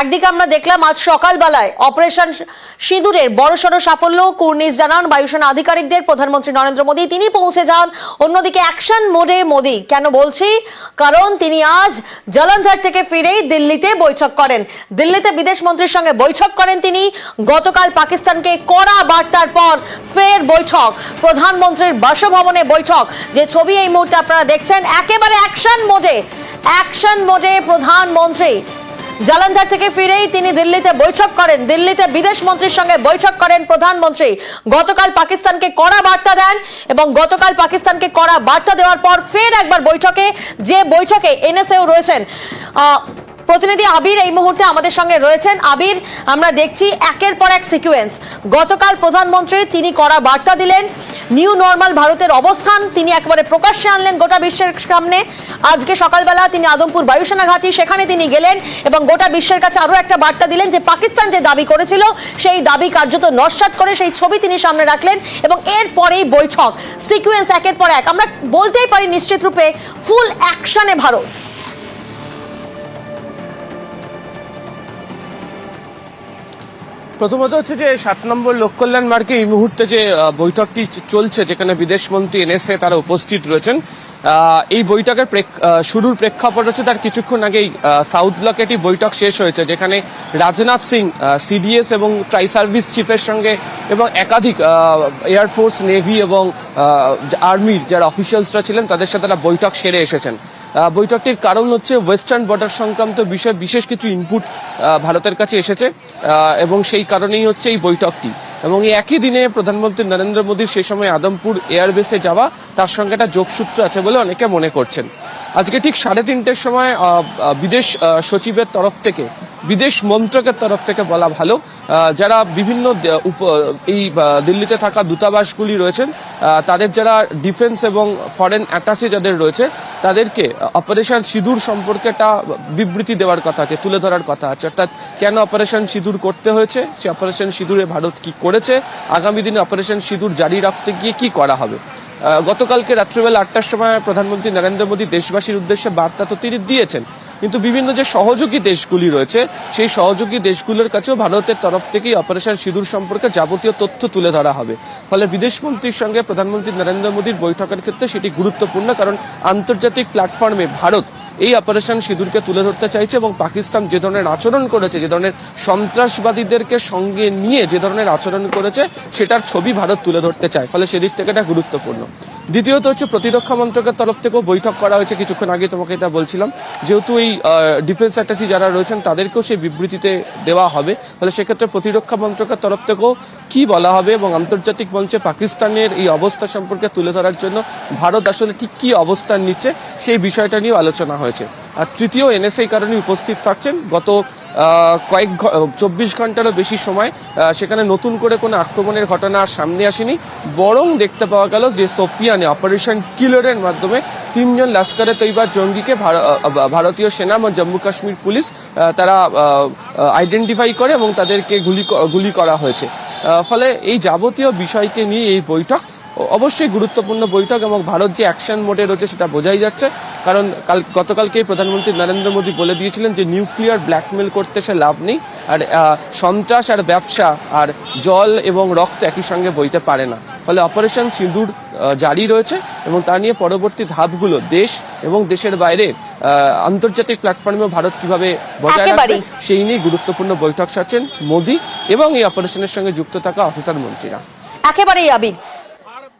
একদিকে আমরা দেখলাম আজ সকালবেলায় অপারেশন সিঁদুরের বড়সড় সাফল্য। কুর্নিশ জানান, বায়ুসেনা আধিকারিকদের, প্রধানমন্ত্রী নরেন্দ্র মোদী, তিনি পৌঁছে যান। অন্যদিকে অ্যাকশন মোডে মোদী, কেন বলছি? কারণ তিনি আজ জলন্ধর থেকে ফিরেই দিল্লিতে বৈঠক করেন। দিল্লিতে বিদেশ মন্ত্রীর সঙ্গে বৈঠক করেন তিনি। গতকাল পাকিস্তানকে কড়া বার্তার পর ফের বৈঠক। প্রধানমন্ত্রীর বাসভবনে বৈঠক। যে ছবি এই মুহূর্তে আপনারা দেখছেন, একেবারে অ্যাকশন মোডে। অ্যাকশন মোডে প্রধানমন্ত্রী জালান্ধর থেকে ফিরেই তিনি দিল্লিতে বৈঠক করেন। দিল্লিতে বিদেশ মন্ত্রীর সঙ্গে বৈঠক করেন প্রধানমন্ত্রী। গতকাল পাকিস্তানকে কড়া বার্তা দেন এবং গতকাল পাকিস্তানকে কড়া বার্তা দেওয়ার পর ফের একবার বৈঠকে, যে বৈঠকে এনএসএও রয়েছেন প্রতিনিধি আবির এই মুহূর্তে আমাদের সঙ্গে রয়েছেন। আবির, আমরা দেখছি একের পর এক সিকুয়েন্স। গতকাল প্রধানমন্ত্রী তিনি কড়া বার্তা দিলেন। নিউ নর্মাল ভারতের অবস্থান। তিনি একবারে প্রকাশ্যে আনলেন গোটা বিশ্বের সামনে। আজকে সকালবেলা তিনি আদমপুর বায়ুসেনা ঘাঁটি, সেখানে তিনি গেলেন এবং গোটা বিশ্বের কাছে আরও একটা বার্তা দিলেন যে পাকিস্তান যে দাবি করেছিল, সেই দাবি কার্যত নস্বাত করে সেই ছবি তিনি সামনে রাখলেন এবং এরপরেই বৈঠক। সিকুয়েন্স একের পর এক। আমরা বলতেই পারি নিশ্চিত রূপে, ফুল অ্যাকশনে ভারত। প্রথমত হচ্ছে যে সাত নম্বর লোককল্যাণ মার্কে এই মুহূর্তে যে বৈঠকটি চলছে, যেখানে বিদেশ মন্ত্রী এনএসএ তারা উপস্থিত রয়েছেন এই বৈঠকের শুরুর প্রেক্ষাপট হচ্ছে তার কিছুক্ষণ আগেই সাউথ ব্লকে একটি বৈঠক শেষ হয়েছে, যেখানে রাজনাথ সিং সিডিএস এবং ট্রাই সার্ভিস চিফের সঙ্গে এবং একাধিক এয়ারফোর্স নেভি এবং আর্মির যারা অফিসিয়ালসরা ছিলেন, তাদের সাথে তারা বৈঠক সেরে এসেছেন। বৈঠকটির কারণ হচ্ছে ওয়েস্টার্ন বর্ডার সংক্রান্ত বিষয়ে বিশেষ কিছু ইনপুট ভারতের কাছে এসেছে এবং সেই কারণেই হচ্ছে এই বৈঠকটি। এবং এই একই দিনে প্রধানমন্ত্রী নরেন্দ্র মোদীর সেই সময় আদমপুর এয়ারবেসে যাওয়া, তার সঙ্গে একটা যোগসূত্র আছে বলে অনেকে মনে করছেন। আজকে ঠিক সাড়ে তিনটের সময় বিদেশ সচিবের তরফ থেকে বিদেশ মন্ত্রকের তরফ থেকে বলা ভালো যারা বিভিন্ন এই দিল্লিতে থাকা দূতাবাসগুলি রয়েছেন তাদের যারা ডিফেন্স এবং ফরেন অ্যাটাচে যাদের রয়েছে, তাদেরকে অপারেশন সিঁদুর সম্পর্কে একটা বিবৃতি দেওয়ার কথা আছে, তুলে ধরার কথা আছে। অর্থাৎ কেন অপারেশন সিঁদুর করতে হয়েছে, সে অপারেশন সিঁদুরে ভারত কি করেছে, আগামী দিনে অপারেশন সিঁদুর জারি রাখতে গিয়ে কি করা হবে? গতকালকে রাত্রিবেলা আটটার সময় প্রধানমন্ত্রী নরেন্দ্র মোদী দেশবাসীর উদ্দেশ্যে বার্তা তো তিনি দিয়েছেন কিন্তু বিভিন্ন যে সহযোগী দেশগুলি রয়েছে, সেই সহযোগী দেশগুলোর কাছেও ভারতের তরফ থেকেই অপারেশন সিঁদুর সম্পর্কে যাবতীয় তথ্য তুলে ধরা হবে। ফলে বিদেশমন্ত্রীর সঙ্গে প্রধানমন্ত্রী নরেন্দ্র মোদীর বৈঠকের ক্ষেত্রে সেটি গুরুত্বপূর্ণ কারণ আন্তর্জাতিক প্ল্যাটফর্মে ভারত এই অপারেশন সিঁদুরকে তুলে ধরতে চাইছে এবং পাকিস্তান যে ধরনের আচরণ করেছে, যে ধরনের সন্ত্রাসবাদীদেরকে সঙ্গে নিয়ে যে ধরনের আচরণ করেছে, সেটার ছবি ভারত তুলে ধরতে চায়। ফলে সেদিক থেকে এটা গুরুত্বপূর্ণ। দ্বিতীয়ত হচ্ছে প্রতিরক্ষা মন্ত্রকের তরফ থেকেও বৈঠক করা হয়েছে। কিছুক্ষণ আগে তোমাকে এটা বলছিলাম। যেহেতু এই ডিফেন্স অ্যাটাচি যারা রয়েছেন, তাদেরকেও সেই বিবৃতিতে দেওয়া হবে। ফলে সেক্ষেত্রে প্রতিরক্ষা মন্ত্রকের তরফ থেকেও কি বলা হবে এবং আন্তর্জাতিক মঞ্চে পাকিস্তানের এই অবস্থা সম্পর্কে তুলে ধরার জন্য ভারত আসলে ঠিক কি অবস্থান নিচ্ছে সেই বিষয়টা নিয়েও আলোচনা হয়েছে। আর তৃতীয় এনএসএ কারণে উপস্থিত থাকছেন। গত কয়েক চব্বিশ ঘন্টারও বেশি সময় সেখানে নতুন করে কোনো আক্রমণের ঘটনা সামনে আসেনি। বরং দেখতে পাওয়া গেল যে সোপিয়ানে অপারেশন কিলারের মাধ্যমে তিনজন লস্করে তৈবা জঙ্গিকে ভারতীয় সেনা এবং জম্মু কাশ্মীর পুলিশ তারা আইডেন্টিফাই করে এবং তাদেরকে গুলি গুলি করা হয়েছে। ফলে এই যাবতীয় বিষয়কে নিয়ে এই বৈঠক অবশ্যই গুরুত্বপূর্ণ বৈঠক এবং ভারত যে অ্যাকশন মোডে রয়েছে সেটা বোঝাই যাচ্ছে। কারণ কাল গতকালকেই প্রধানমন্ত্রী নরেন্দ্র মোদী বলে দিয়েছিলেন যে নিউক্লিয়ার ব্ল্যাকমেল করতে সে লাভ নেই আর সন্ত্রাস আর ব্যবসা আর জল এবং রক্ত একই সঙ্গে বইতে পারে না। ফলে অপারেশন সিঁদুর জারি রয়েছে এবং তা নিয়ে পরবর্তী ধাপগুলো দেশ এবং দেশের বাইরে আন্তর্জাতিক প্ল্যাটফর্মে ভারত কীভাবে বজায় রাখবে সেই নিয়ে গুরুত্বপূর্ণ বৈঠক সারছেন মোদী এবং এই অপারেশনের সঙ্গে যুক্ত থাকা অফিসার মন্ত্রীরা। একেবারেই আবির।